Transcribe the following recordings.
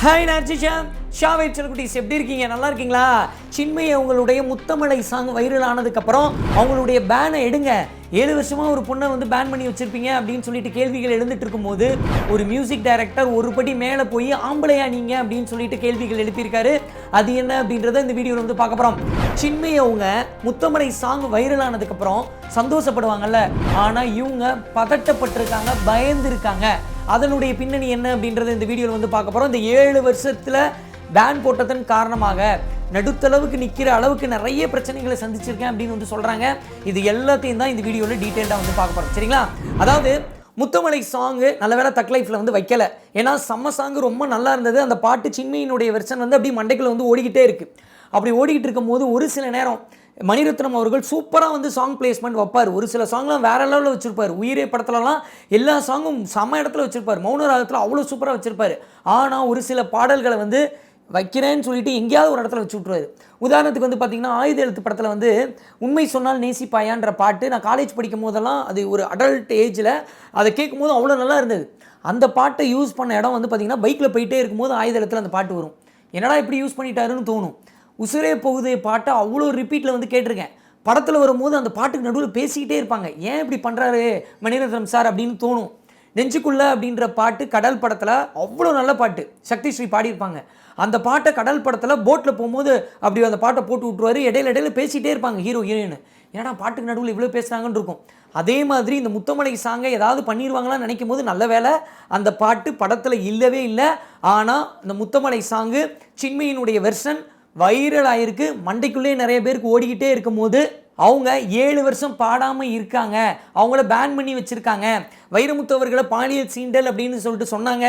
Hi நார்ஜிஷாம் Shah செல்குட்டிஸ் எப்படி இருக்கீங்க? நல்லா இருக்கீங்களா? சின்மையை அவங்களுடைய முத்தமலை சாங் வைரல் ஆனதுக்கப்புறம் அவங்களுடைய பேனை எடுங்க. ஏழு வருஷமாக ஒரு பொண்ணை வந்து பேன் பண்ணி வச்சுருப்பீங்க அப்படின்னு சொல்லிட்டு கேள்விகள் எழுந்துட்டு இருக்கும்போது ஒரு மியூசிக் டைரக்டர் ஒரு படி மேலே போய் ஆம்பளையா நீங்க அப்படின்னு சொல்லிட்டு கேள்விகள் எழுப்பியிருக்காரு. அது என்ன அப்படின்றத இந்த வீடியோவில் வந்து பார்க்க போகிறோம் சின்மையை அவங்க முத்தமலை சாங் வைரல் ஆனதுக்கப்புறம் சந்தோஷப்படுவாங்கல்ல? ஆனால் இவங்க பதட்டப்பட்டிருக்காங்க பயந்துருக்காங்க. அதனுடைய பின்னணி என்ன அப்படின்றத இந்த வீடியோவில் வந்து பார்க்க போகிறோம் இந்த ஏழு வருஷத்தில் பேன் போட்டதன் காரணமாக நடுத்தளவுக்கு நிற்கிற அளவுக்கு நிறைய பிரச்சனைகளை சந்திச்சிருக்கேன் அப்படின்னு வந்து சொல்கிறாங்க இது எல்லாத்தையும் தான் இந்த வீடியோவில் டீட்டெயிலாக வந்து பார்க்க போகிறோம் சரிங்களா? அதாவது முத்தமலை சாங்கு நல்ல வேலை தக் லைஃப்பில் வந்து வைக்கல. ஏன்னா செம்ம சாங்கு ரொம்ப நல்லா இருந்தது. அந்த பாட்டு சின்மையினுடைய வெர்ஷன் வந்து அப்படியே மண்டைக்குள்ள வந்து ஓடிக்கிட்டே இருக்குது அப்படி ஓடிக்கிட்டு இருக்கும்போது ஒரு சில நேரம் மணிரத்னம் அவர்கள் சூப்பராக வந்து சாங் பிளேஸ்மெண்ட் வைப்பார். ஒரு சில சாங்லாம் வேறு லெவலில் வச்சுருப்பார். உயிரே படத்துலலாம் எல்லா சாங்கும் செம்ம இடத்துல வச்சுருப்பார். மௌனராகத்தில் அவ்வளோ சூப்பராக வச்சுருப்பார். ஆனால் ஒரு சில பாடல்களை வந்து வைக்கிறேன்னு சொல்லிட்டு எங்கேயாவது ஒரு இடத்துல வச்சு விட்ருவாரு உதாரணத்துக்கு வந்து பார்த்திங்கன்னா ஆயுத எழுத்து படத்தில் வந்து உண்மை சொன்னால் நேசிப்பாயான்ற பாட்டு நான் காலேஜ் படிக்கும் போதெல்லாம் அது ஒரு அடல்ட் ஏஜில் அதை கேட்கும் போது அவ்வளோ நல்லா இருந்தது. அந்த பாட்டை யூஸ் பண்ண இடம் வந்து பார்த்தீங்கன்னா பைக்கில் போயிட்டே இருக்கும்போது ஆயுத எழுத்துல அந்த பாட்டு வரும். என்னடா இப்படி யூஸ் பண்ணிட்டாருன்னு தோணும். உசுரே போகுதே பாட்டை அவ்வளோ ரிப்பீட்டில் வந்து கேட்டிருக்கேன். படத்தில் வரும்போது அந்த பாட்டுக்கு நடுவில் பேசிக்கிட்டே இருப்பாங்க. ஏன் இப்படி பண்ணுறாரு மணிரத்னம் சார் அப்படின்னு தோணும். நெஞ்சுக்குள்ள அப்படின்ற பாட்டு கடல் படத்தில் அவ்வளோ நல்ல பாட்டு. சக்தி ஸ்ரீ பாடியிருப்பாங்க. அந்த பாட்டை கடல் படத்தில் போட்டில் போகும்போது அப்படி அந்த பாட்டை போட்டு விட்ருவாரு இடையில இடையில பேசிகிட்டே இருப்பாங்க ஹீரோ ஹீரோயின் ஏன்னா பாட்டுக்கு நடுவில் இவ்வளோ பேசுகிறாங்கன்னு இருக்கும். அதே மாதிரி இந்த முத்தமலை சாங்கை ஏதாவது பண்ணிடுவாங்களான்னு நினைக்கும் போது நல்ல வேலை அந்த பாட்டு படத்தில் இல்லவே இல்லை. ஆனால் இந்த முத்தமலை சாங்கு சின்மையினுடைய வெர்ஷன் வைரல் ஆயிருக்கு மண்டைக்குள்ளேயே நிறைய பேருக்கு ஓடிக்கிட்டே இருக்கும்போது அவங்க ஏழு வருஷம் பாடாமல் இருக்காங்க. அவங்கள பேன் பண்ணி வச்சுருக்காங்க. வைரமுத்து அவர்களை பாலியல் சீண்டல் அப்படின்னு சொல்லிட்டு சொன்னாங்க.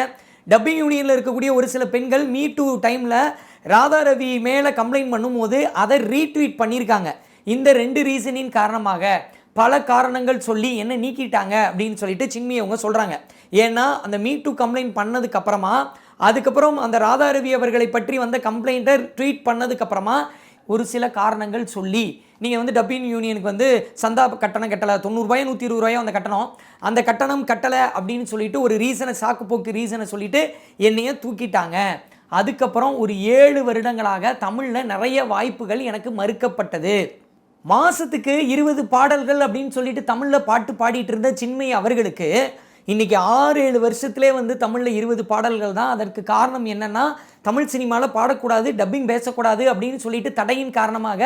டப்பிங் யூனியனில் இருக்கக்கூடிய ஒரு சில பெண்கள் மீ டூ டைமில் ராதா ரவி மேலே கம்ப்ளைண்ட் பண்ணும்போது அதை ரீட்வீட் பண்ணியிருக்காங்க. இந்த ரெண்டு ரீசனின் காரணமாக பல காரணங்கள் சொல்லி என்ன நீக்கிட்டாங்க அப்படின்னு சொல்லிட்டு சின்மி அவங்க சொல்கிறாங்க ஏன்னா அந்த மீ டூ கம்ப்ளைண்ட் பண்ணதுக்கப்புறமா அதுக்கப்புறம் அந்த ராதாரவி அவர்களை பற்றி வந்த கம்ப்ளைண்ட்டை ட்வீட் பண்ணதுக்கப்புறமா ஒரு சில காரணங்கள் சொல்லி நீங்கள் வந்து டப்பிங் யூனியனுக்கு வந்து சந்தா கட்டணம் கட்டலை தொண்ணூறுபாயோ நூற்றி இருபது ரூபாயோ அந்த கட்டணம். அந்த கட்டணம் கட்டலை அப்படின்னு சொல்லிட்டு ஒரு ரீசனை சாக்குப்போக்கு ரீசனை சொல்லிட்டு என்னைய தூக்கிட்டாங்க. அதுக்கப்புறம் ஒரு ஏழு வருடங்களாக தமிழில் நிறைய வாய்ப்புகள் எனக்கு மறுக்கப்பட்டது. மாதத்துக்கு இருபது பாடல்கள் அப்படின்னு சொல்லிட்டு தமிழில் பாட்டு பாடிட்டு இருந்த சின்மை அவர்களுக்கு இன்றைக்கி ஆறு ஏழு வருஷத்துலேயே வந்து தமிழில் இருபது பாடல்கள் தான். அதற்கு காரணம் என்னென்னா தமிழ் சினிமாவில் பாடக்கூடாது டப்பிங் பேசக்கூடாது அப்படின்னு சொல்லிட்டு தடையின் காரணமாக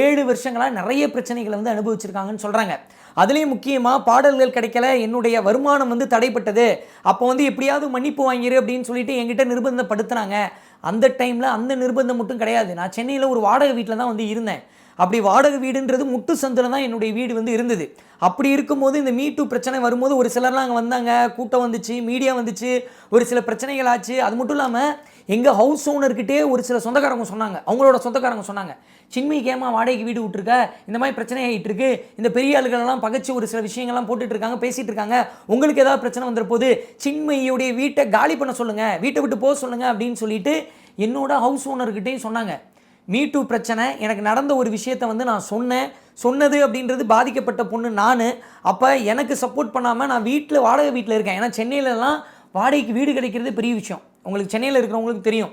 ஏழு வருஷங்களாக நிறைய பிரச்சனைகளை வந்து அனுபவிச்சிருக்காங்கன்னு சொல்கிறாங்க அதுலேயும் முக்கியமாக பாடல்கள் கிடைக்கல என்னுடைய வருமானம் வந்து தடைப்பட்டது. அப்போ வந்து எப்படியாவது மன்னிப்பு வாங்கிரு அப்படின்னு சொல்லிட்டு என்கிட்ட நிர்பந்தப்படுத்துனாங்க. அந்த டைமில் அந்த நிர்பந்தம் மட்டும் கிடையாது. நான் சென்னையில் ஒரு வாடகை வீட்டில் தான் வந்து இருந்தேன். அப்படி வாடகை வீடுன்றது முட்டு சந்தில் தான் என்னுடைய வீடு வந்து இருந்தது. அப்படி இருக்கும்போது இந்த மீ டூ பிரச்சனை வரும்போது ஒரு சிலர்லாம் அங்கே வந்தாங்க கூட்டம் வந்துச்சு மீடியா வந்துச்சு ஒரு சில பிரச்சனைகள் ஆச்சு. அது மட்டும் இல்லாமல் எங்கள் ஹவுஸ் ஓனர்கிட்டே ஒரு சில சொந்தக்காரங்க சொன்னாங்க. அவங்களோட சொந்தக்காரங்க சொன்னாங்க சின்மைக்கு ஏமா வாடகைக்கு வீடு விட்டுருக்க? இந்த மாதிரி பிரச்சனை ஆகிட்டு இருக்கு. இந்த பெரிய ஆளுகளெல்லாம் பகைச்சு ஒரு சில விஷயங்கள்லாம் போட்டுட்டு இருக்காங்க பேசிட்டு இருக்காங்க. உங்களுக்கு ஏதாவது பிரச்சனை வந்துற போது சின்மையுடைய வீட்டை காலி பண்ண சொல்லுங்கள் வீட்டை விட்டு போக சொல்லுங்கள் அப்படின்னு சொல்லிட்டு என்னோட ஹவுஸ் ஓனர்கிட்டையும் சொன்னாங்க. மீ டூ பிரச்சனை எனக்கு நடந்த ஒரு விஷயத்தை வந்து நான் சொன்னேன். சொன்னது அப்படின்றது பாதிக்கப்பட்ட பொண்ணு நான். அப்போ எனக்கு சப்போர்ட் பண்ணாமல் நான் வீட்டில் வாடகை வீட்டில் இருக்கேன். ஏன்னா சென்னையிலலாம் வாடகைக்கு வீடு கிடைக்கிறது பெரிய விஷயம். உங்களுக்கு சென்னையில் இருக்கிறவங்களுக்கு தெரியும்.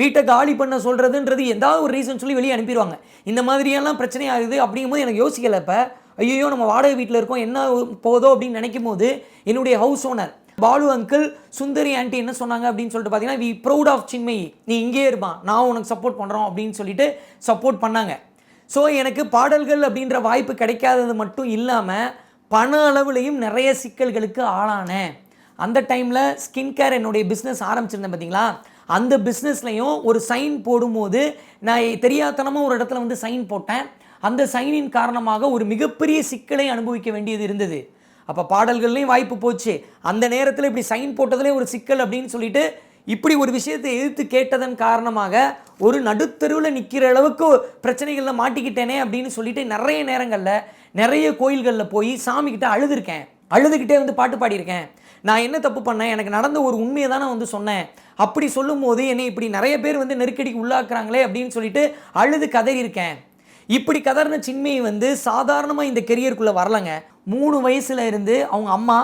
வீட்டை காலி பண்ண சொல்கிறதுன்றது ஏதாவது ஒரு ரீசன் சொல்லி வெளியே அனுப்பிடுவாங்க. இந்த மாதிரியெல்லாம் பிரச்சனை ஆகுது அப்படிங்கும்போது எனக்கு யோசிக்கலை இப்போ. ஐயோ நம்ம வாடகை வீட்டில் இருக்கோம். என்ன போதோ அப்படின்னு நினைக்கும் போது என்னுடைய house owner Balu uncle Sundari aunty என்ன சொன்னாங்க அப்படின்னு சொல்லிட்டு பார்த்தீங்கன்னா வி ப்ரௌட் ஆஃப் சின்மை நீ இங்கே இருப்பான் நான் உனக்கு சப்போர்ட் பண்ணுறோம் அப்படின்னு சொல்லிட்டு சப்போர்ட் பண்ணாங்க. ஸோ எனக்கு பாடல்கள் அப்படின்ற வாய்ப்பு கிடைக்காதது மட்டும் இல்லாமல் பண அளவுலையும் நிறைய சிக்கல்களுக்கு ஆளானேன். அந்த டைமில் ஸ்கின் கேர் என்னுடைய பிஸ்னஸ் ஆரம்பிச்சிருந்தேன் பார்த்தீங்களா அந்த பிஸ்னஸ்லையும் ஒரு சைன் போடும்போது நான் தெரியாதனமாக ஒரு இடத்துல வந்து சைன் போட்டேன். அந்த சைனின் காரணமாக ஒரு மிகப்பெரிய சிக்கலை அனுபவிக்க வேண்டியது இருந்தது. அப்போ பாடல்கள்லையும் வாய்ப்பு போச்சு. அந்த நேரத்தில் இப்படி சைன் போட்டதுலேயும் ஒரு சிக்கல் அப்படின்னு சொல்லிட்டு இப்படி ஒரு விஷயத்தை எதிர்த்து கேட்டதன் காரணமாக ஒரு நடுத்தருவில் நிற்கிற அளவுக்கு பிரச்சனைகளில் மாட்டிக்கிட்டேனே அப்படின்னு சொல்லிட்டு நிறைய நேரங்களில் நிறைய கோயில்களில் போய் சாமிக்கிட்ட அழுதுருக்கேன். அழுதுகிட்டே வந்து பாட்டு பாடியிருக்கேன். நான் என்ன தப்பு பண்ணேன்? எனக்கு நடந்த ஒரு உண்மையை தானே வந்து சொன்னேன். அப்படி சொல்லும்போது என்னை இப்படி நிறைய பேர் வந்து நெருக்கடிக்கு உள்ளாக்குறாங்களே அப்படின்னு சொல்லிட்டு அழுது கதறியிருக்கேன். இப்படி கதறின சின்மையை வந்து சாதாரணமாக இந்த கெரியருக்குள்ளே வரலங்க. மூணு வயசில் இருந்து அவங்க அம்மா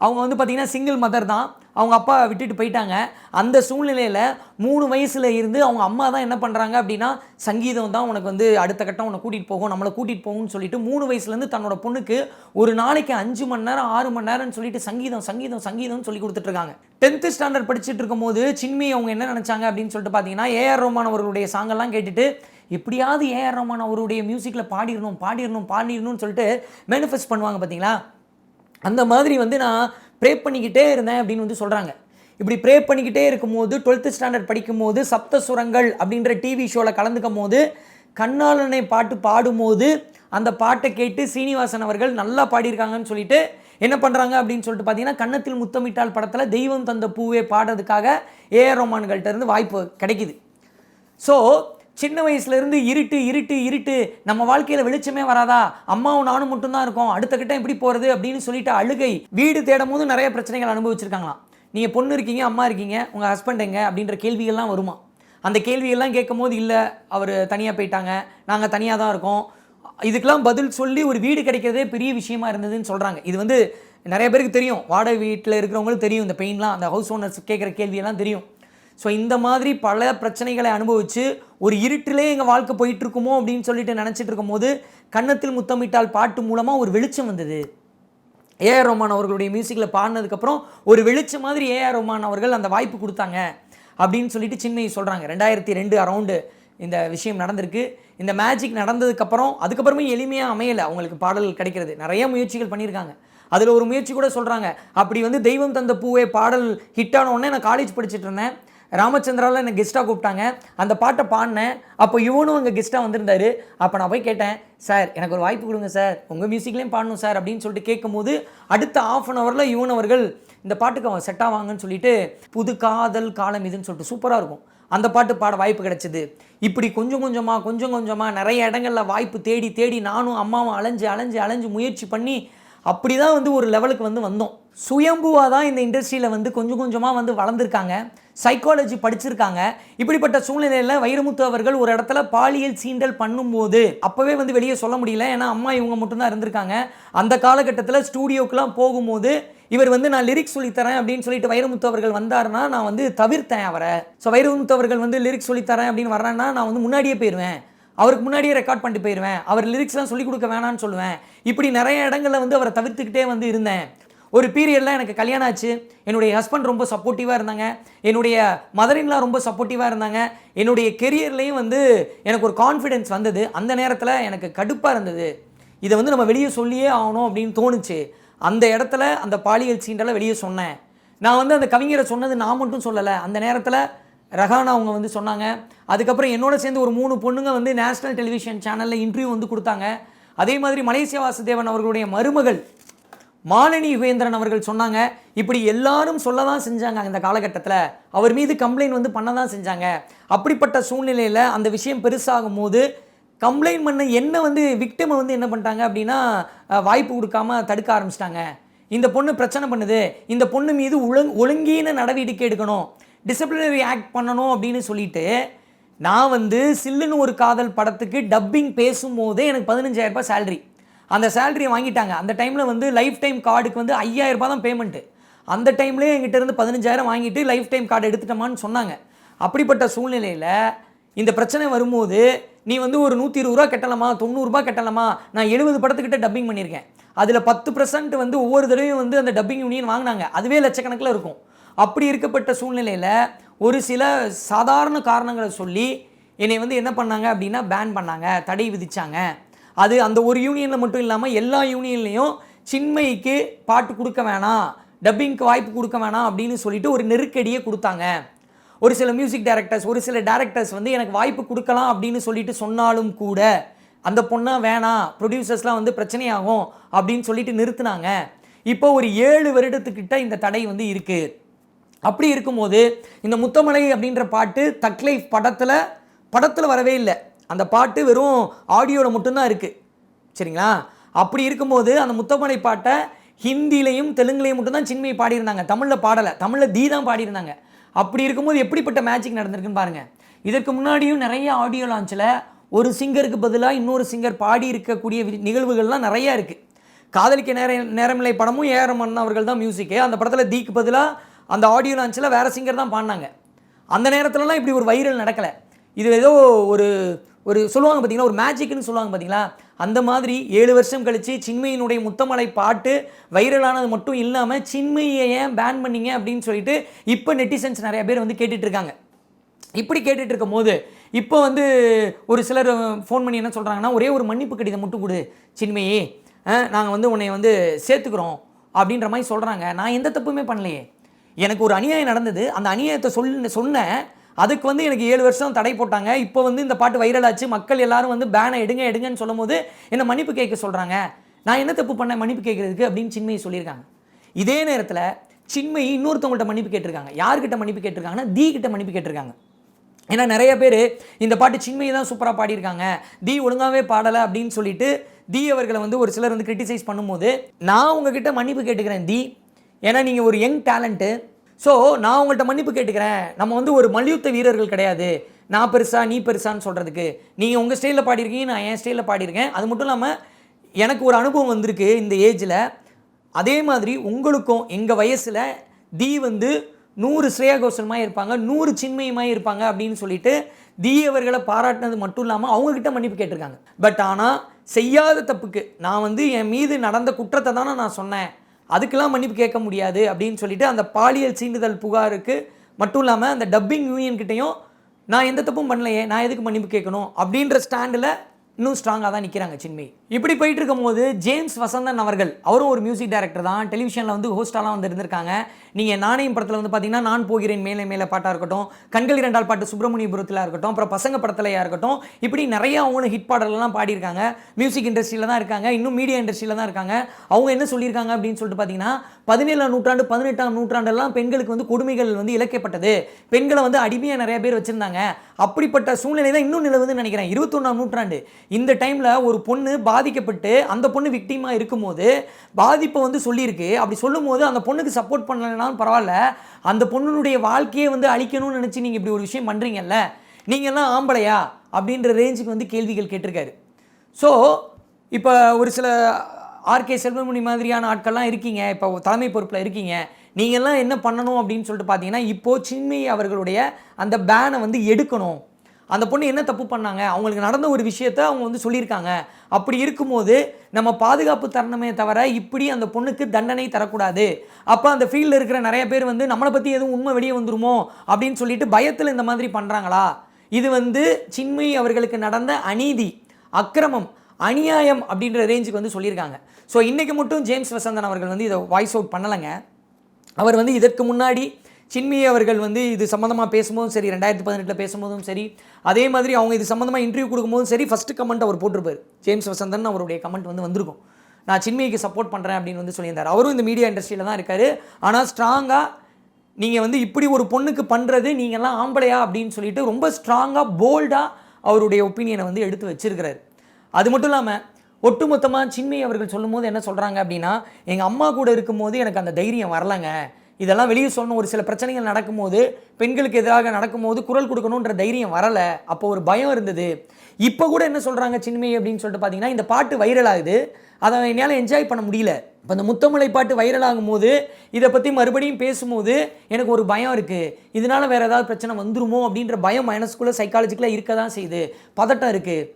அவங்க வந்து பார்த்திங்கன்னா சிங்கிள் மதர் தான். அவங்க அப்பா விட்டுட்டு போயிட்டாங்க. அந்த சூழ்நிலையில் மூணு வயசில் இருந்து அவங்க அம்மா தான் என்ன பண்ணுறாங்க அப்படின்னா சங்கீதம் தான் உனக்கு வந்து அடுத்த கட்டம் உன்னை கூட்டிகிட்டு போகும் நம்மளை கூட்டிகிட்டு போகும்னு சொல்லிட்டு மூணு வயசுலேருந்து தன்னோட பொண்ணுக்கு ஒரு நாளைக்கு அஞ்சு மணி நேரம் ஆறு மணி நேரம்னு சொல்லிட்டு சங்கீதம் சங்கீதம் சங்கீதம்னு சொல்லி கொடுத்துட்ருக்காங்க. டென்த்து ஸ்டாண்டர்ட் படிச்சுட்டு இருக்கும்போது சின்மி அவங்க என்ன நினச்சாங்க அப்படின்னு சொல்லிட்டு பார்த்தீங்கன்னா ஏஆர் ரோமான் அவர்களுடைய சாங்கெல்லாம் கேட்டுட்டு எப்படியாவது ஏஆர் ரோமான் அவருடைய மியூசிக்கில் பாடிடணும் பாடிடணும் பாடிடணும்னு சொல்லிட்டு மேனிஃபெஸ்ட் பண்ணுவாங்க பார்த்தீங்களா அந்த மாதிரி வந்து நான் ப்ரே பண்ணிக்கிட்டே இருந்தேன் அப்படின்னு வந்து சொல்கிறாங்க இப்படி ப்ரே பண்ணிக்கிட்டே இருக்கும்போது டுவெல்த்து ஸ்டாண்டர்ட் படிக்கும்போது சப்த சுரங்கள் அப்படின்ற டிவி ஷோவில் கலந்துக்கும் போது கண்ணாளனை பாட்டு பாடும்போது அந்த பாட்டை கேட்டு சீனிவாசன் அவர்கள் நல்லா பாடியிருக்காங்கன்னு சொல்லிட்டு என்ன பண்ணுறாங்க அப்படின்னு சொல்லிட்டு பார்த்தீங்கன்னா கன்னத்தில் முத்தமிட்டால் படத்தில் தெய்வம் தந்த பூவே பாடுறதுக்காக ஏஆர் ரோமான்கள்ட்ட இருந்து வாய்ப்பு கிடைக்குது. ஸோ சின்ன வயசுலேருந்து இருட்டு இருட்டு இருட்டு. நம்ம வாழ்க்கையில் வெளிச்சமே வராதா? அம்மாவும் நானும் மட்டும்தான் இருக்கோம். அடுத்த கிட்ட எப்படி போகிறது அப்படின்னு சொல்லிட்டு அழுகை. வீடு தேடும் போது நிறைய பிரச்சனைகள் அனுபவிச்சிருக்காங்களாம். நீங்கள் பொண்ணு இருக்கீங்க அம்மா இருக்கீங்க உங்கள் ஹஸ்பண்ட் எங்க? அப்படின்ற கேள்விகள்லாம் வருமா? அந்த கேள்வியெல்லாம் கேட்கும் போது இல்லை அவர் தனியாக போயிட்டாங்க. நாங்கள் தனியாக தான் இருக்கோம். இதுக்கெல்லாம் பதில் சொல்லி ஒரு வீடு கிடைக்கிறதே பெரிய விஷயமா இருந்ததுன்னு சொல்கிறாங்க இது வந்து நிறைய பேருக்கு தெரியும். வாடகை வீட்டில் இருக்கிறவங்களுக்கு தெரியும். இந்த பெயின்லாம் அந்த ஹவுஸ் ஓனர்ஸ் கேட்குற கேள்வியெல்லாம் தெரியும். ஸோ இந்த மாதிரி பல பிரச்சனைகளை அனுபவித்து ஒரு இருட்டிலே எங்கள் வாழ்க்கை போயிட்டு இருக்குமோ அப்படின்னு சொல்லிட்டு நினச்சிட்டு இருக்கும்போது கன்னத்தில் முத்தமிட்டால் பாட்டு மூலமாக ஒரு வெளிச்சம் வந்தது. ஏஆர் ரோமான் அவர்களுடைய மியூசிக்கில் பாடினதுக்கப்புறம் ஒரு வெளிச்சம் மாதிரி ஏஆர் ரோமான் அவர்கள் அந்த வாய்ப்பு கொடுத்தாங்க அப்படின்னு சொல்லிட்டு சின்மையை சொல்கிறாங்க ரெண்டாயிரத்தி ரெண்டு அரவுண்டு இந்த விஷயம் நடந்திருக்கு. இந்த மேஜிக் நடந்ததுக்கப்புறம் அதுக்கப்புறமே எளிமையாக அமையலை. அவங்களுக்கு பாடல் கிடைக்கிறது. நிறைய முயற்சிகள் பண்ணியிருக்காங்க. அதில் ஒரு முயற்சி கூட சொல்கிறாங்க அப்படி வந்து தெய்வம் தந்த பூவே பாடல் ஹிட் ஆன உடனே நான் காலேஜ் படிச்சுட்டு இருந்தேன். ராமச்சந்திராவில் என்னை கெஸ்ட்டாக கூப்பிட்டாங்க. அந்த பாட்டை பாடினேன். அப்போ இவனும் அங்கே கெஸ்ட்டாக வந்திருந்தார். அப்போ நான் போய் கேட்டேன் சார் எனக்கு ஒரு வாய்ப்பு கொடுங்க சார். உங்கள் மியூசிக்லேயும் பாடணும் சார் அப்படின்னு சொல்லிட்டு கேட்கும்போது அடுத்த ஆஃப் அன் ஹவரில் இவன் அவர்கள் இந்த பாட்டுக்கு அவன் செட் ஆவாங்கன்னு சொல்லிட்டு புது காதல் காலம் இதுன்னு சொல்லிட்டு சூப்பராக இருக்கும். அந்த பாட்டு பாட வாய்ப்பு கிடச்சிது. இப்படி கொஞ்சம் கொஞ்சமாக கொஞ்சம் கொஞ்சமாக நிறைய இடங்களில் வாய்ப்பு தேடி தேடி நானும் அம்மாவும் அலைஞ்சு அலைஞ்சு அலைஞ்சு முயற்சி பண்ணி அப்படி தான் வந்து ஒரு லெவலுக்கு வந்து வந்தோம். சுயம்புவாக தான் இந்த இண்டஸ்ட்ரியில் வந்து கொஞ்சம் கொஞ்சமாக வந்து வளர்ந்துருக்காங்க. சைக்காலஜி படிச்சிருக்காங்க. இப்படிப்பட்ட சூழ்நிலையில் வைரமுத்து அவர்கள் ஒரு இடத்துல பாலியல் சீண்டல் பண்ணும்போது அப்போவே வந்து வெளியே சொல்ல முடியல. ஏன்னா அம்மா இவங்க மட்டும்தான் இருந்திருக்காங்க. அந்த காலகட்டத்தில் ஸ்டூடியோக்கெலாம் போகும்போது இவர் வந்து நான் லிரிக்ஸ் சொல்லித்தரேன் அப்படின்னு சொல்லிட்டு வைரமுத்து அவர்கள் வந்தாருன்னா நான் வந்து தவிர்த்தேன் அவரை. ஸோ வைரமுத்து அவர்கள் வந்து லிரிக்ஸ் சொல்லித்தரேன் அப்படின்னு வர்றேன்னா நான் வந்து முன்னாடியே போயிடுவேன் அவருக்கு முன்னாடியே ரெக்கார்ட் பண்ணிட்டு போயிடுவேன் அவர் லிரிக்ஸ்லாம் சொல்லிக் கொடுக்க வேணான்னு சொல்லுவேன். இப்படி நிறைய இடங்களில் வந்து அவரை தவிர்த்துக்கிட்டே வந்து இருந்தேன். ஒரு பீரியடில் எனக்கு கல்யாணம் ஆச்சு. என்னுடைய ஹஸ்பண்ட் ரொம்ப சப்போர்ட்டிவாக இருந்தாங்க. என்னுடைய மதரின்லாம் ரொம்ப சப்போர்ட்டிவாக இருந்தாங்க. என்னுடைய கெரியர்லேயும் வந்து எனக்கு ஒரு கான்ஃபிடென்ஸ் வந்தது. அந்த நேரத்தில் எனக்கு கடுப்பாக இருந்தது. இதை வந்து நம்ம வெளியே சொல்லியே ஆகணும் அப்படின்னு தோணுச்சு. அந்த இடத்துல அந்த பாலியல் சீண்டெல்லாம் வெளியே சொன்னேன். நான் வந்து அந்த கவிஞரை சொன்னது நான் மட்டும் சொல்லலை. அந்த நேரத்தில் ரஹானா அவங்க வந்து சொன்னாங்க. அதுக்கப்புறம் என்னோட சேர்ந்து ஒரு மூணு பொண்ணுங்க வந்து நேஷ்னல் டெலிவிஷன் சேனலில் இன்டர்வியூ வந்து கொடுத்தாங்க. அதே மாதிரி மலேசியா வாசுதேவன் அவர்களுடைய மருமகள் மாலினி யுகேந்திரன் அவர்கள் சொன்னாங்க இப்படி எல்லாரும் சொல்ல தான் செஞ்சாங்க அந்த காலகட்டத்தில். அவர் மீது கம்ப்ளைண்ட் வந்து பண்ண தான் செஞ்சாங்க. அப்படிப்பட்ட சூழ்நிலையில் அந்த விஷயம் பெருசாகும் போது கம்ப்ளைண்ட் பண்ண என்ன வந்து விக்டிமை வந்து என்ன பண்ணிட்டாங்க அப்படின்னா வாய்ப்பு கொடுக்காம தடுக்க ஆரம்பிச்சிட்டாங்க. இந்த பொண்ணு பிரச்சனை பண்ணுது. இந்த பொண்ணு மீது ஒழுங் ஒழுங்கீன நடவடிக்கை எடுக்கணும். டிசிப்ளினரி ஆக்ட் பண்ணணும் அப்படின்னு சொல்லிட்டு நான் வந்து சில்லுன்னு ஒரு காதல் படத்துக்கு டப்பிங் பேசும்போதே எனக்கு 15000 ரூபாய் சேலரி அந்த சேலரியை வாங்கிட்டாங்க. அந்த டைமில் வந்து லைஃப் டைம் கார்டுக்கு வந்து 5000 ரூபாய் தான் பேமெண்ட்டு அந்த டைம்லேயே எங்கிட்ட இருந்து பதினஞ்சாயிரம் வாங்கிட்டு லைஃப் டைம் கார்டு எடுத்துட்டோமான்னு சொன்னாங்க. அப்படிப்பட்ட சூழ்நிலையில் இந்த பிரச்சனை வரும்போது நீ வந்து ஒரு நூற்றி இருபது ரூபா கட்டலாமா? தொண்ணூறுரூபா கட்டலாமா? நான் எழுபது படத்துக்கிட்ட டப்பிங் பண்ணியிருக்கேன். அதில் பத்து பர்சன்ட் வந்து ஒவ்வொரு தடவையும் வந்து அந்த டப்பிங் யூனியன் வாங்கினாங்க. அதுவே லட்சக்கணக்கில் இருக்கும். அப்படி இருக்கப்பட்ட சூழ்நிலையில் ஒரு சில சாதாரண காரணங்களை சொல்லி என்னை வந்து என்ன பண்ணாங்க அப்படின்னா பேன் பண்ணாங்க தடை விதித்தாங்க அது அந்த ஒரு யூனியனில் மட்டும் இல்லாமல் எல்லா யூனியன்லேயும் சின்மைக்கு பாட்டு கொடுக்க வேணாம் டப்பிங்க்கு வாய்ப்பு கொடுக்க வேணாம் அப்படின்னு சொல்லிட்டு ஒரு நெருக்கடியை கொடுத்தாங்க. ஒரு சில மியூசிக் டைரக்டர்ஸ் ஒரு சில டேரக்டர்ஸ் வந்து எனக்கு வாய்ப்பு கொடுக்கலாம் அப்படின்னு சொல்லிட்டு சொன்னாலும் கூட அந்த பொண்ணாக வேணாம் ப்ரொடியூசர்ஸ்லாம் வந்து பிரச்சனையாகும் அப்படின்னு சொல்லிட்டு நிறுத்தினாங்க. இப்போ ஒரு ஏழு வருடத்துக்கிட்ட இந்த தடை வந்து இருக்குது அப்படி இருக்கும்போது இந்த முத்தமலை அப்படின்ற பாட்டு தக்லைஃப் படத்தில் படத்தில் வரவே இல்லை. அந்த பாட்டு வெறும் ஆடியோவில் மட்டும்தான் இருக்குது சரிங்களா? அப்படி இருக்கும்போது அந்த முத்தமலை பாட்டை ஹிந்திலையும் தெலுங்குலையும் மட்டும்தான் சின்மையை பாடியிருந்தாங்க. தமிழில் பாடலை. தமிழில் தீ தான் பாடியிருந்தாங்க. அப்படி இருக்கும்போது எப்படிப்பட்ட மேஜிக் நடந்திருக்குன்னு பாருங்கள் இதற்கு முன்னாடியும் நிறைய ஆடியோ லான்ச்சில் ஒரு சிங்கருக்கு பதிலாக இன்னொரு சிங்கர் பாடி இருக்கக்கூடிய வி- நிகழ்வுகள்லாம் நிறையா இருக்குது காதலிக்க நேர நேரமில்லை படமும் ஏஆர் அவர்கள் தான் மியூசிக்கு அந்த படத்தில் தீக்கு பதிலாக அந்த ஆடியோ லான்ச்சில் வேறு சிங்கர் தான் பாடினாங்க. அந்த நேரத்துலலாம் இப்படி ஒரு வைரல் நடக்கலை. இது ஏதோ ஒரு ஒரு சொல்லுவாங்க பார்த்தீங்களா ஒரு மேஜிக்னு சொல்லுவாங்க பார்த்தீங்களா அந்த மாதிரி ஏழு வருஷம் கழித்து சின்மையினுடைய முத்தமலை பாட்டு வைரலானது மட்டும் இல்லாமல் சின்மையை ஏன் பேன் பண்ணிங்க அப்படின்னு சொல்லிட்டு இப்போ நெட்டிசன்ஸ் நிறைய பேர் வந்து கேட்டுட்டு இருக்காங்க. இப்படி கேட்டுட்டு இருக்கும் போது இப்போ வந்து ஒரு சிலர் ஃபோன் பண்ணி என்ன சொல்கிறாங்கன்னா ஒரே ஒரு மன்னிப்பு கடிதம் மட்டும் கொடு சின்மையே. நாங்கள் வந்து உன்னை வந்து சேர்த்துக்கிறோம். அப்படின்ற மாதிரி சொல்கிறாங்க நான் எந்த தப்புமே பண்ணலையே. எனக்கு ஒரு அநியாயம் நடந்தது. அந்த அநியாயத்தை சொல் சொன்னேன் அதுக்கு வந்து எனக்கு ஏழு வருஷம் தடை போட்டாங்க. இப்போ வந்து இந்த பாட்டு வைரல் ஆச்சு. மக்கள் எல்லாரும் வந்து பேனை எடுங்க எடுங்கன்னு சொல்லும்போது என்ன மன்னிப்பு கேட்க சொல்கிறாங்க நான் என்ன தப்பு பண்ணேன் மன்னிப்பு கேட்கறதுக்கு அப்படின்னு சின்மையை சொல்லியிருக்காங்க. இதே நேரத்தில் சின்மை இன்னொருத்தவங்கள்ட்ட மன்னிப்பு கேட்டிருக்காங்க. யார்கிட்ட மன்னிப்பு கேட்டிருக்காங்கன்னா தீ கிட்ட மன்னிப்பு கேட்டிருக்காங்க. ஏன்னா நிறைய பேர் இந்த பாட்டு சின்மையை தான் சூப்பராக பாடியிருக்காங்க. தீ ஒழுங்காகவே பாடலை அப்படின்னு சொல்லிட்டு தீ அவர்களை வந்து ஒரு சிலர் வந்து கிரிட்டிசைஸ் பண்ணும்போது நான் உங்ககிட்ட மன்னிப்பு கேட்டுக்கிறேன் தி ஏன்னா நீங்கள் ஒரு யங் டேலண்ட்டு ஸோ நான் உங்கள்கிட்ட மன்னிப்பு கேட்டுக்கிறேன். நம்ம வந்து ஒரு மல்யுத்த வீரர்கள் கிடையாது. நான் பெருசா நீ பெருசான்னு சொல்கிறதுக்கு நீங்கள் உங்கள் ஸ்டைலில் பாடியிருக்கீங்க நான் என் ஸ்டைலில் பாடியிருக்கேன். அது மட்டும் இல்லாமல் எனக்கு ஒரு அனுபவம் வந்திருக்கு இந்த ஏஜில் அதே மாதிரி உங்களுக்கும் எங்கள் வயசில் தி வந்து நூறு ஸ்ரேயா கோஷலமாக இருப்பாங்க நூறு சின்மயமாக இருப்பாங்க அப்படின்னு சொல்லிட்டு தீயவர்களை அவர்களை பாராட்டினது மட்டும் இல்லாமல் அவங்கக்கிட்ட மன்னிப்பு கேட்டிருக்காங்க. பட் ஆனால் செய்யாத தப்புக்கு நான் வந்து என் மீது நடந்த குற்றத்தை தானே நான் சொன்னேன். அதுக்கெல்லாம் மன்னிப்பு கேட்க முடியாது அப்படின்னு சொல்லிட்டு அந்த பாலியல் சீண்டுதல் புகாருக்கு மட்டும் இல்லாமல் அந்த டப்பிங் யூனியன்கிட்டையும் நான் எந்த தப்பும் பண்ணலையே நான் எதுக்கு மன்னிப்பு கேட்கணும்? அப்படின்ற ஸ்டாண்டில் இன்னும் ஸ்ட்ராங்காக தான் நிற்கிறாங்க சின்மை இப்படி போயிட்டு இருக்கும்போது ஜேம்ஸ் வசந்தன் அவர்கள் அவரும் ஒரு மியூசிக் டைரக்டர் தான் டெலிவிஷனில் வந்து ஹோஸ்டாலாம் வந்து இருந்திருக்காங்க. நீங்கள் நாணயம் படத்தில் வந்து பார்த்தீங்கன்னா நான் போகிறேன் மேலே மேலே பாட்டாக இருக்கட்டும் கண்கள் இரண்டால் பாட்டு சுப்பிரமணியபுரத்தில் இருக்கட்டும் அப்புறம் பசங்க படத்துலையாக இருக்கட்டும் இப்படி நிறைய அவங்களும் ஹிட் பாடலெல்லாம் பாடியிருக்காங்க. மியூசிக் இண்டஸ்ட்ரியில் தான் இருக்காங்க இன்னும் மீடியா இண்டஸ்ட்ரியில் தான் இருக்காங்க. அவங்க என்ன சொல்லியிருக்காங்க அப்படின்னு சொல்லிட்டு பார்த்தீங்கன்னா பதினேழாம் நூற்றாண்டு பதினெட்டாம் நூற்றாண்டெல்லாம் பெண்களுக்கு வந்து கொடுமைகள் வந்து இழக்கப்பட்டது. பெண்களை வந்து அடிமையாக நிறைய பேர் வச்சுருந்தாங்க. அப்படிப்பட்ட சூழ்நிலை தான் இன்னும் நிலவுதுன்னு நினைக்கிறேன். இருபத்தொன்னாம் நூற்றாண்டு. இந்த டைமில் ஒரு பொண்ணு பா பாதிக்கப்பட்டு அந்த பொண்ணு விக்டிமாக இருக்கும்போது பாதிப்பை வந்து சொல்லியிருக்கு. அப்படி சொல்லும்போது அந்த பொண்ணுக்கு சப்போர்ட் பண்ணலைனாலும் பரவாயில்ல. அந்த பொண்ணுடைய வாழ்க்கையை வந்து அழிக்கணும்னு நினச்சி நீங்கள் இப்படி ஒரு விஷயம் பண்ணுறீங்கல்ல நீங்கள்லாம் ஆம்பளையா? அப்படின்ற ரேஞ்சுக்கு வந்து கேள்விகள் கேட்டிருக்காரு. ஸோ இப்போ ஒரு சில ஆர்கே செல்வமணி மாதிரியான ஆட்கள்லாம் இருக்கீங்க. இப்போ தலைமை பொறுப்பில் இருக்கீங்க. நீங்கள்லாம் என்ன பண்ணணும் அப்படின்னு சொல்லிட்டு பார்த்தீங்கன்னா இப்போது சின்மை அவர்களுடைய அந்த பேனை வந்து எடுக்கணும். அந்த பொண்ணு என்ன தப்பு பண்ணாங்க? அவங்களுக்கு நடந்த ஒரு விஷயத்த அவங்க வந்து சொல்லியிருக்காங்க. அப்படி இருக்கும்போது நம்ம பாதுகாப்பு தரணுமே தவிர இப்படி அந்த பொண்ணுக்கு தண்டனை தரக்கூடாது. அப்போ அந்த ஃபீல்டில் இருக்கிற நிறைய பேர் வந்து நம்மளை பற்றி எதுவும் உண்மை வெளியே வந்துருமோ? அப்படின்னு சொல்லிட்டு பயத்தில் இந்த மாதிரி பண்ணுறாங்களா இது வந்து சின்மை அவர்களுக்கு நடந்த அநீதி அக்கிரமம் அநியாயம் அப்படின்ற ரேஞ்சுக்கு வந்து சொல்லியிருக்காங்க. ஸோ இன்றைக்கி மட்டும் ஜேம்ஸ் வசந்தன் அவர்கள் வந்து இதை வாய்ஸ் அவுட் பண்ணலைங்க. அவர் வந்து இதற்கு முன்னாடி சின்மியை அவர்கள் வந்து இது சம்மந்தமாக பேசும்போதும் சரி ரெண்டாயிரத்தி பதினெட்டில் பேசும்போதும் சரி அதே மாதிரி அவங்க இது சம்மந்தமாக இன்டர்வியூ கொடுக்கும்போதும் சரி ஃபஸ்ட்டு கமெண்ட் அவர் போட்டிருப்பார். ஜேம்ஸ் வசந்தன் அவருடைய கமெண்ட் வந்து வந்திருக்கும். நான் சின்மிக்கு சப்போர்ட் பண்ணுறேன் அப்படின்னு வந்து சொல்லியிருந்தார். அவரும் இந்த மீடியா இண்டஸ்ட்ரியில் தான் இருக்கார். ஆனால் ஸ்ட்ராங்காக நீங்கள் வந்து இப்படி ஒரு பொண்ணுக்கு பண்ணுறது நீங்கள்லாம் ஆம்பளையா அப்படின்னு சொல்லிட்டு ரொம்ப ஸ்ட்ராங்காக போல்டாக அவருடைய ஒப்பீனியனை வந்து எடுத்து வச்சிருக்கிறாரு. அது மட்டும் இல்லாமல் ஒட்டுமொத்தமாக சின்மை அவர்கள் சொல்லும்போது என்ன சொல்கிறாங்க அப்படின்னா எங்கள் அம்மா கூட இருக்கும்போது எனக்கு அந்த தைரியம் வரலங்க. இதெல்லாம் வெளியே சொல்லணும் ஒரு சில பிரச்சனைகள் நடக்கும்போது பெண்களுக்கு எதிராக நடக்கும்போது குரல் கொடுக்கணுன்ற தைரியம் வரலை. அப்போ ஒரு பயம் இருந்தது. இப்போ கூட என்ன சொல்கிறாங்க சின்மை அப்படின்னு சொல்லிட்டு பார்த்தீங்கன்னா இந்த பாட்டு வைரல் ஆகுது. அதை என்னால் என்ஜாய் பண்ண முடியல. இப்போ இந்த முத்தமலை பாட்டு வைரல் ஆகும்போது இதை பற்றி மறுபடியும் பேசும்போது எனக்கு ஒரு பயம் இருக்குது இதனால் வேறு ஏதாவது பிரச்சனை வந்துருமோ அப்படின்ற பயம் மனசுக்குள்ளே சைக்காலஜிக்கலாக இருக்க தான் செய்யுது. பதட்டம் இருக்குது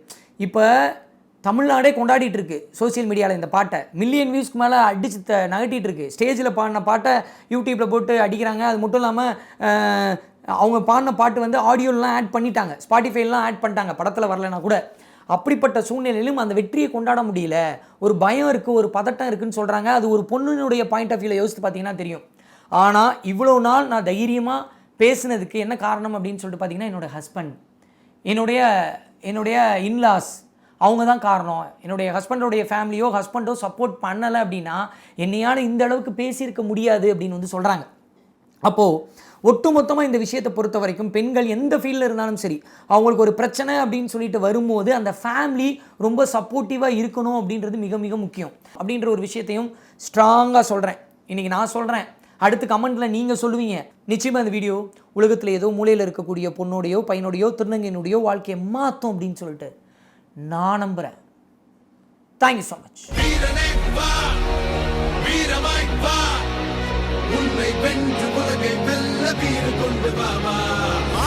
இப்போ தமிழ்நாடே கொண்டாடிட்டு இருக்கு சோஷியல் மீடியாவில் இந்த பாட்டை. மில்லியன் வியூஸ்க்கு மேலே அடிச்சு த நகட்டிட்டு இருக்கு. ஸ்டேஜில் பாடின பாட்டை யூடியூப்பில் போட்டு அடிக்கிறாங்க. அது மட்டும் இல்லாமல் அவங்க பாடின பாட்டு வந்து ஆடியோலாம் ஆட் பண்ணிட்டாங்க. ஸ்பாட்டிஃபைலாம் ஆட் பண்ணிட்டாங்க. படத்தில் வரலனா கூட. அப்படிப்பட்ட சூழ்நிலையிலும் அந்த வெற்றியை கொண்டாட முடியல. ஒரு பயம் இருக்குது ஒரு பதட்டம் இருக்குதுன்னு சொல்கிறாங்க அது ஒரு பொண்ணுனுடைய பாயிண்ட் ஆஃப் வியூவில் யோசித்து பார்த்தீங்கன்னா தெரியும். ஆனால் இவ்வளோ நாள் நான் தைரியமாக பேசுனதுக்கு என்ன காரணம் அப்படின்னு சொல்லிட்டு பார்த்தீங்கன்னா என்னோடய ஹஸ்பண்ட் என்னுடைய என்னுடைய இன்லாஸ் அவங்க தான் காரணம். என்னுடைய ஹஸ்பண்டோடைய ஃபேமிலியோ ஹஸ்பண்டோ சப்போர்ட் பண்ணலை அப்படின்னா என்னையால் இந்த அளவுக்கு பேசியிருக்க முடியாது அப்படின்னு வந்து சொல்கிறாங்க அப்போது ஒட்டுமொத்தமாக இந்த விஷயத்தை பொறுத்த வரைக்கும் பெண்கள் எந்த ஃபீல்டில் இருந்தாலும் சரி அவங்களுக்கு ஒரு பிரச்சனை அப்படின்னு சொல்லிட்டு வரும்போது அந்த ஃபேமிலி ரொம்ப சப்போர்ட்டிவாக இருக்கணும் அப்படின்றது மிக மிக முக்கியம். அப்படின்ற ஒரு விஷயத்தையும் ஸ்ட்ராங்காக சொல்கிறேன் இன்றைக்கி நான் சொல்கிறேன் அடுத்து கமெண்ட்டில் நீங்கள் சொல்லுவீங்க. நிச்சயமாக அந்த வீடியோ உலகத்தில் ஏதோ மூலையில் இருக்கக்கூடிய பொண்ணோடையோ பையனோடையோ திருநங்கையினுடையோ வாழ்க்கையை மாற்றும் அப்படின்னு சொல்லிட்டு. நான் நம்புறேன். தேங்க்யூ ஸோ மச்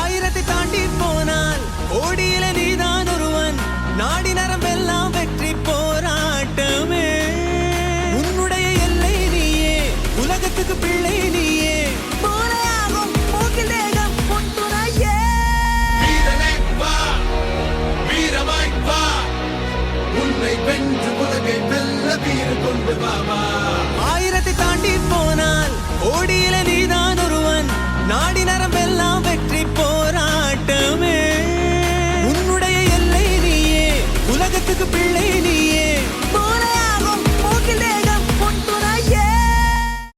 ஆயிரத்தை தாண்டி போனால் ஓடியில நீதான் ஒருவன். நாடி நரம்பெல்லாம் வெற்றி போராட்டமே. உன்னுடைய எல்லை நீயே உலகத்துக்கு பிள்ளை நீ. கொண்டு பாபா ஆயிரத்தை தாண்டி போனால் ஓடியில நீ